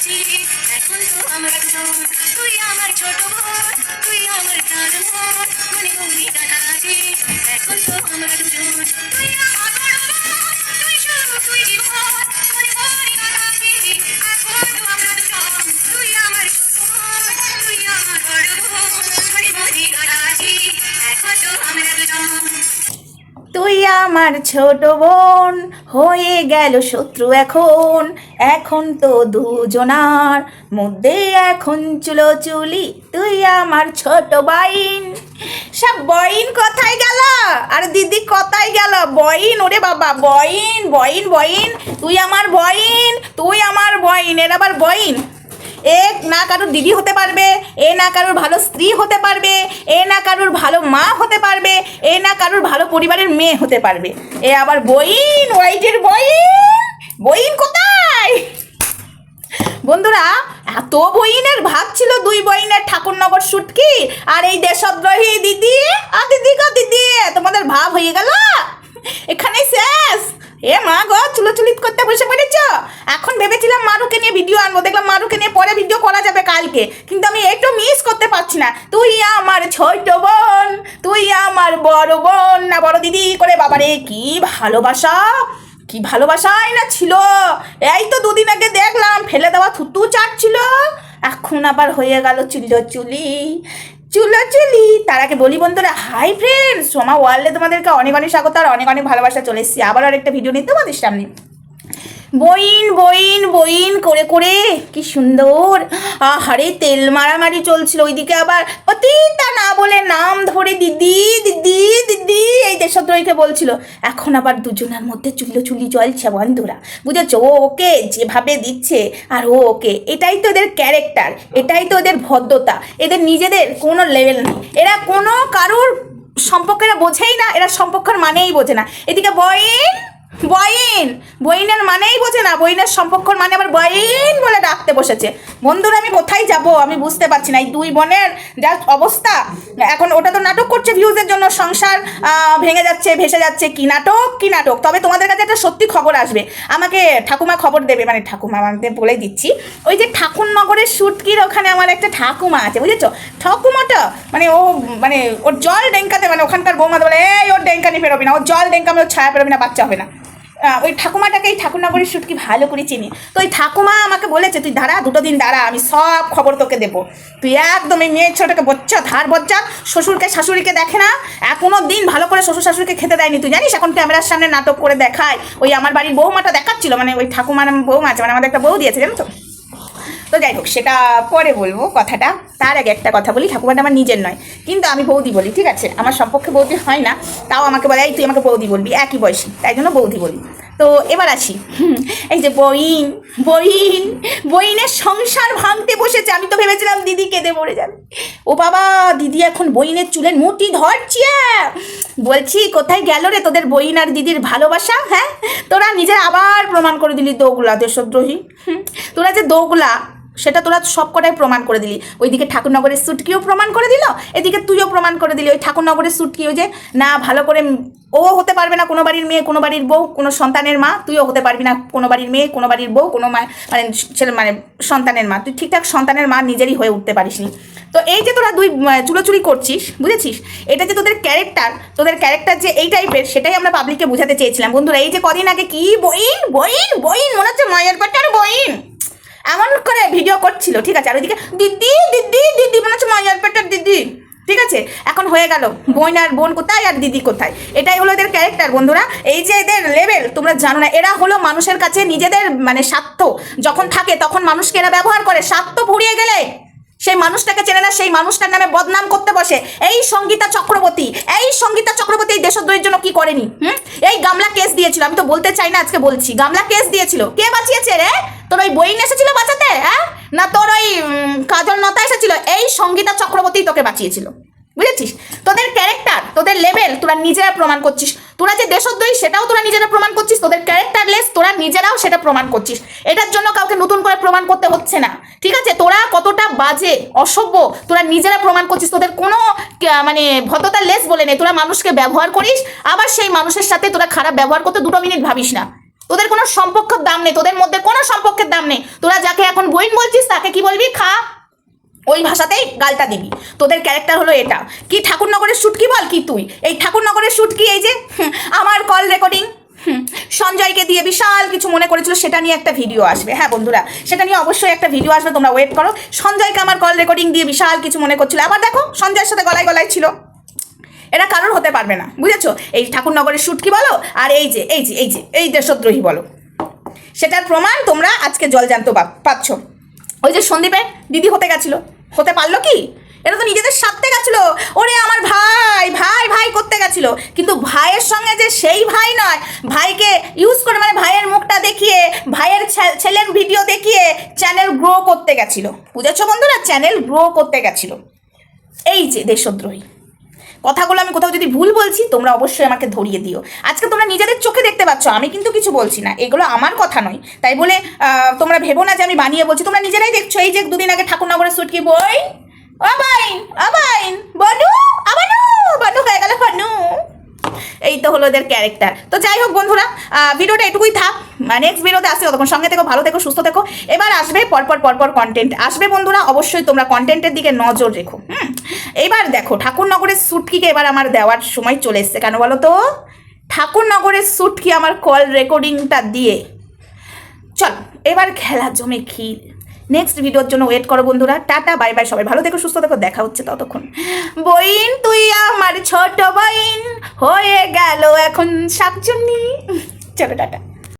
আছি। এখন তো আমার দুজন তুই আমার ছোট বোন, তুই আমার প্রাণ বোন, মনে মনে দাদা আছি। এখন তো আমার দুজন তুই তুই আমার ছোট বোন, হয়ে গেল শত্রু এখন। এখন তো দুজনার মধ্যে এখন চুলো চুলি তুই আমার ছোট বাইন। সব বইন কোথায় গেল? আর দিদি কোথায় গেল? বইন, ওরে বাবা, বইন বইন বইন। তুই আমার বইন, তুই আমার বইন, এর আবার বইন। এ না কারোর দিদি হতে পারবে, এ না কারোর ভালো স্ত্রী হতে পারবে, এ না কারোর ভালো মা হতে পারবে, এ না কারোর ভালো পরিবারের মেয়ে হতে পারবে। এ আবার বইন, ওয়াইটের বইন বইন কোথায়? বন্ধুরা, এত বইনের ভাগ ছিল দুই বইনের ঠাকুরনগর সুটকি আর এই দেশদ্রোহী দিদি আর দিদি গো দিদি, তোমাদের ভাব হয়ে গেল? এখানেই শেষ। এ মা গো, চুলোচুলিত করতে বসে পড়েছ? এখন ভেবেছিলাম মারুকে নিয়ে ভিডিও আনব, দেখলাম মারুকে নিয়ে পরে ভিডিও করা যাবে কালকে। কিন্তু আমি একটু মিস করতে পারছি না। তুই আমার ছোট বোন, তুই আমার বড় বোন। না, বড় দিদি, করে বাবারে, কি ভালোবাসা? কি ভালোবাসাই না ছিল? এই তো দুদিন আগে দেখলাম, ফেলে দেওয়া থুতু চাটছিল। এখন আবার হয়ে গেল চুলো চুলি চুলো চুলি তার আগে বলি বন্ধুরা হাই ফ্রেন্ডস সোমা ওয়ার্ল্ডে তোমাদেরকে অনেক অনেক স্বাগত আর অনেক অনেক ভালোবাসা চলে এসেছি। আবার আর একটা ভিডিও নিয়ে তোমাদের সামনে। বইন বইন বইন, করে করে। কি সুন্দর। আহারে, তেল মারামারি চলছিল ওইদিকে আবার। অতীতা না বলে নাম ধরে দিদি দিদি দিদি, এই দেশদ্রোহীকে বলছিল। এখন আবার দুজনের মধ্যে চুল্লো চুলি জ্বলছে বন্ধুরা। বুঝেছ? ও ওকে যেভাবে দিচ্ছে, আর ও ওকে। এটাই তো এদের ক্যারেক্টার এটাই তো এদের ভদ্রতা। এদের নিজেদের কোনো লেভেল নেই। এরা কোনো কারুর সম্পর্কেরা বোঝেই না, এরা সম্পর্কের মানেই বোঝে না। এদিকে বইন বইন, বইনের মানেই বোঝে না, বইনের সম্পর্কর মানে আবার বইন বলে ডাকতে বসেছে। বন্ধুরা, আমি কোথায় যাব? আমি বুঝতে পারছি না। এই দুই বোনের যা অবস্থা, এখন ওটা তো নাটক করছে ভিউজের জন্য, সংসার ভেঙে যাচ্ছে, ভেসে যাচ্ছে, কি নাটক কি নাটক? তবে তোমাদের কাছে একটা সত্যি খবর আসবে। আমাকে ঠাকুমা খবর দেবে মানে ঠাকুমা আমাদের বলে দিচ্ছি। ওই যে ঠাকুরনগরের সুটকির ওখানে আমার একটা ঠাকুমা আছে, বুঝেছ? ঠাকুমাটা মানে ও মানে ওর জল ডেঙ্কাতে মানে ওখানকার বৌমা বলে, এই, ওর ডেঙ্কা নিয়ে বেরোবি না, ওর জল ডেঙ্কামে ওর ছায়া বেরোবি না, বাচ্চা হবে না। ওই ঠাকুমাটাকে এই ঠাকুরনগরের সুটকি ভালো করে চিনি। তো ওই ঠাকুমা আমাকে বলেছে, তুই দাঁড়া, দুটো দিন দাঁড়া, আমি সব খবর তোকে দেবো। তুই একদম এই মেয়ের ছোটকে বচ্চা, ধার বচ্চা, শ্বশুরকে, শাশুড়িকে দেখে না, এখনও দিন ভালো করে শ্বশুর শাশুড়িকে খেতে দেয়নি তুই, জানিস? এখন ক্যামেরার সামনে নাটক করে দেখায়। ওই আমার বাড়ির বৌমাটা দেখাচ্ছিল মানে ওই ঠাকুমার বৌমা আছে মানে আমাদের একটা বউ দিয়েছে জানো তো? তো যাই হোক, সেটা পরে বলব কথাটা। তার আগে একটা কথা বলি, ঠাকুমাটা আমার নিজের নয়, কিন্তু আমি বৌদি বলি, ঠিক আছে? আমার সম্পর্কে বৌদি হয় না, তাও আমাকে বলে, এই তুই আমাকে বৌদি বলবি, একই বয়সী, তাই জন্য বৌদি বলি। তো এবার আসি। এই যে বইন বইন, বইনের সংসার ভাঙতে বসেছে, আমি তো ভেবেছিলাম দিদি কেঁদে মরে যাবে। ও বাবা, দিদি এখন বইনের চুলের মুটি ধরছে। বলছি, কোথায় গেল রে তোদের বইন আর দিদির ভালোবাসা হ্যাঁ? তোরা নিজের আবার প্রমাণ করে দিলি দোগলা দেশদ্রোহী। তোরা যে দোগলা সেটা তোরা সব কটাই প্রমাণ করে দিলি। ওইদিকে ঠাকুরনগরের সুটকিও প্রমাণ করে দিল, এদিকে তুইও প্রমাণ করে দিলি। ওই ঠাকুরনগরের সুটকি ওই যে, না, ভালো করে ও হতে পারবে না কোনো বাড়ির মেয়ে, কোনো বাড়ির বউ, কোনো সন্তানের মা, তুইও হতে পারবি না কোনো বাড়ির মেয়ে, কোনো বাড়ির বউ, কোনো মা মানে ছেলে মানে সন্তানের মা। তুই ঠিকঠাক সন্তানের মা নিজেরই হয়ে উঠতে পারিসনি তো এই যে তোরা দুই চুলোচুরি করছিস, বুঝেছিস? এটা যে তোদের ক্যারেক্টার তোদের ক্যারেক্টার যে এই টাইপের সেটাই আমরা পাবলিককে বোঝাতে চেয়েছিলাম। বন্ধুরা, এই যে কদিন আগে কি বইন বইন বইন, মনে হচ্ছে মায়ের পাটার বইন। এমন করে ভিডিও করছিল, ঠিক আছে? আর ওইদিকে, দিদি দিদি দিদি, মনে হচ্ছে মায়ের পেটের দিদি। ঠিক আছে? এখন হয়ে গেল। বোন আর বোন কোথায় আর দিদি কোথায়? এটাই হলো এদের ক্যারেক্টার বন্ধুরা। এই যে এদের লেভেল তোমরা জানো না, এরা হলো মানুষের কাছে নিজেদের মানে স্বার্থ। যখন থাকে, তখন মানুষকে এরা ব্যবহার করে। স্বার্থ ফুরিয়ে গেলে সেই মানুষটাকে চেনে না, সেই মানুষটার নামে বদনাম করতে বসে। এই সঙ্গীতা চক্রবর্তী, এই সঙ্গীতা চক্রবর্তী এই দেশদ্রোহের জন্য কি করেনি? হুম? এই গামলা কেস দিয়েছিল, আমি তো বলতে চাই না আজকে বলছি। গামলা কেস দিয়েছিল। কে বাঁচিয়েছে রে? তোর ওই বইন এসেছিল বাঁচাতে হ্যাঁ? না তোর ওই কাজল নতা এসেছিল? এই সঙ্গীতা চক্রবর্তী তোকে বাঁচিয়েছিল। বুঝেছিস? তোদের ক্যারেক্টার তোদের লেভেল তোরা নিজেরা প্রমাণ করছিস। তোরা যে দেশদ্রোহী, সেটাও তোরা নিজেরা প্রমাণ করছিস। তোদের ক্যারেক্টারলেস তোরা নিজেরাও সেটা প্রমাণ করছিস। এটার জন্য কাউকে নতুন করে প্রমাণ করতে হচ্ছে না। ঠিক আছে? তোরা কতটা বাজে, অসভ্য, তোরা নিজেরা প্রমাণ করছিস। তোদের কোনো মানে ভদ্রতা লেস বলে নেই। তোরা মানুষকে ব্যবহার করিস, আবার সেই মানুষের সাথে তোরা খারাপ ব্যবহার করতে দুটো মিনিট ভাবিস না। তোদের কোনো সম্পর্কের দাম নেই, তোদের মধ্যে কোনো সম্পর্কের দাম নেই। তোরা যাকে এখন বইন বলছিস, তাকে কি বলবি? খা। ওই ভাষাতেই গালটা দিবি। তোদের ক্যারেক্টার হলো এটা। কি ঠাকুরনগরের শ্যুট কি বল কি তুই? এই ঠাকুরনগরের শ্যুট কি এই যে আমার কল রেকর্ডিং সঞ্জয়কে দিয়ে বিশাল কিছু মনে করেছিল, সেটা নিয়ে একটা ভিডিও আসবে। হ্যাঁ বন্ধুরা, সেটা নিয়ে অবশ্যই একটা ভিডিও আসবে, তোমরা ওয়েট করো। সঞ্জয়কে আমার কল রেকর্ডিং দিয়ে বিশাল কিছু মনে করছিল। আবার দেখো, সঞ্জয়ের সাথে গলায় গলায় ছিল। এরা কারোর হতে পারবে না, বুঝেছ? এই ঠাকুরনগরের শুট কি বলো, আর এই যে এই যে এই যে, এই দেশদ্রোহী বলো। সেটার প্রমাণ তোমরা আজকে জলজান্ত বা- পাচ্ছ। ওই যে সন্দীপের দিদি হতে গেছিল। হতে পারল কি? এটা তো নিজেদের সাথে গেছিল। ওরে আমার ভাই ভাই ভাই করতে গেছিল। কিন্তু ভাইয়ের সঙ্গে যে সেই ভাই নয়, ভাইকে ইউজ করে মানে ভাইয়ের মুখটা দেখিয়ে, ভাইয়ের ছেলের ভিডিও দেখিয়ে চ্যানেল গ্রো করতে গেছিল। বুঝেছ বন্ধুরা? চ্যানেল গ্রো করতে গেছিল। এই যে দেশদ্রোহী। কথাগুলো আমি কোথাও যদি ভুল বলছি, তোমরা অবশ্যই আমাকে ধরিয়ে দিও। আজকে তোমরা নিজেদের চোখে দেখতে পাচ্ছ, আমি কিন্তু কিছু বলছি না। এগুলো আমার কথা নয়। তাই বলে তোমরা ভেবো না যে আমি বানিয়ে বলছি, তোমরা নিজেরাই দেখছ, এই যে দুদিন আগে ঠাকুরনগরের সুটকি বই? আবাইন আবাইন বনু আবানু বনু হয়ে গেল বনু। এই তো হলো ওদের ক্যারেক্টার তো যাই হোক বন্ধুরা ভিডিওটা এটুকুই থাক। নেক্সট ভিডিওতে আসছে ততক্ষণ সঙ্গে থেকো, ভালো থেকো, সুস্থ থেকো। এবার আসবে পরপর পরপর কন্টেন্ট আসবে বন্ধুরা, অবশ্যই তোমরা কন্টেন্টের দিকে নজর রেখো, হুম? এবার দেখো, ঠাকুরনগরের সুটকিকে এবার আমার দেওয়ার সময় চলে এসছে। কেন বলো তো? ঠাকুরনগরের সুটকি আমার কল রেকর্ডিংটা দিয়ে। চল, এবার খেলা জমে ক্ষীর নেক্সট ভিডিওর জন্য ওয়েট করো বন্ধুরা। টাটা বাই বাই সবাই ভালো থেকো, সুস্থ থেকো, দেখা হচ্ছে ততক্ষণ। বইন, তুই আমার ছোট বইন, হয়ে গেল এখন শাকচুন্নি। চলো, টাটা।